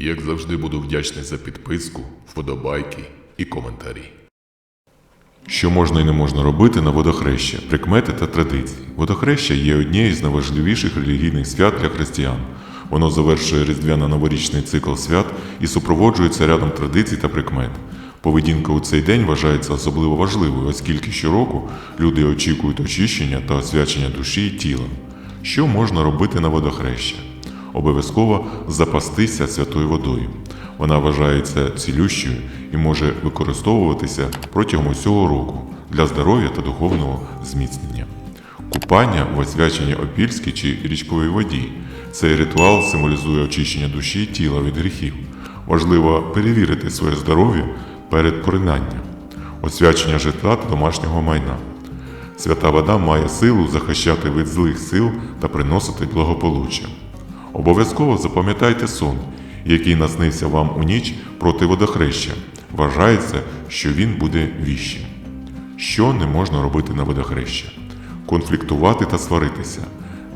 Як завжди буду вдячний за підписку, вподобайки і коментарі. Що можна і не можна робити на водохреща, прикмети та традиції. Водохреща є однією з найважливіших релігійних свят для християн. Воно завершує різдвяно-новорічний цикл свят і супроводжується рядом традицій та прикмет. Поведінка у цей день вважається особливо важливою, оскільки щороку люди очікують очищення та освячення душі і тіла. Що можна робити на водохреща? Обов'язково запастися святою водою. Вона вважається цілющою і може використовуватися протягом усього року для здоров'я та духовного зміцнення. Купання в освяченій опільській чи річковій воді. Цей ритуал символізує очищення душі і тіла від гріхів. Важливо перевірити своє здоров'я перед поринанням, освячення житла та домашнього майна. Свята вода має силу захищати від злих сил та приносити благополуччя. Обов'язково запам'ятайте сон, який наснився вам у ніч проти водохреща. Вважається, що він буде віщим. Що не можна робити на водохреща? Конфліктувати та сваритися.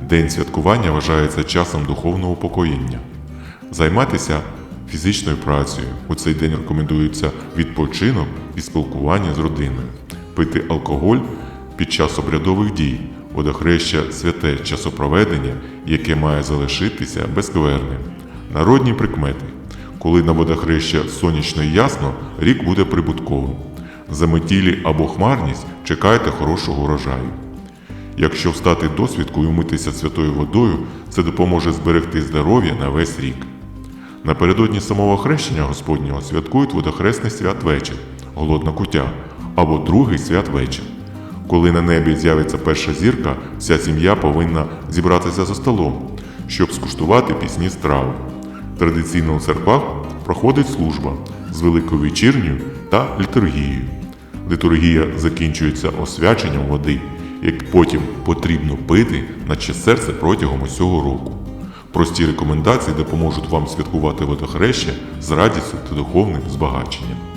День святкування вважається часом духовного упокоєння. Займатися фізичною працею. У цей день рекомендується відпочинок і спілкування з родиною. Пити алкоголь під час обрядових дій. Водохреща святе часопроведення, яке має залишитися безкверним. Народні прикмети. Коли на водохреща сонячно і ясно, рік буде прибутковим. Заметілі або хмарність чекайте хорошого урожаю. Якщо встати до свідку і умитися святою водою, це допоможе зберегти здоров'я на весь рік. Напередодні самого хрещення Господнього святкують водохресний святвечір, голодна куття, або другий святвечір. Коли на небі з'явиться перша зірка, вся сім'я повинна зібратися за столом, щоб скуштувати пісні страви. Традиційно у церквах проходить служба з великою вечірнею та літургією. Літургія закінчується освяченням води, як потім потрібно пити наче серце протягом усього року. Прості рекомендації допоможуть вам святкувати водохреща з радістю та духовним збагаченням.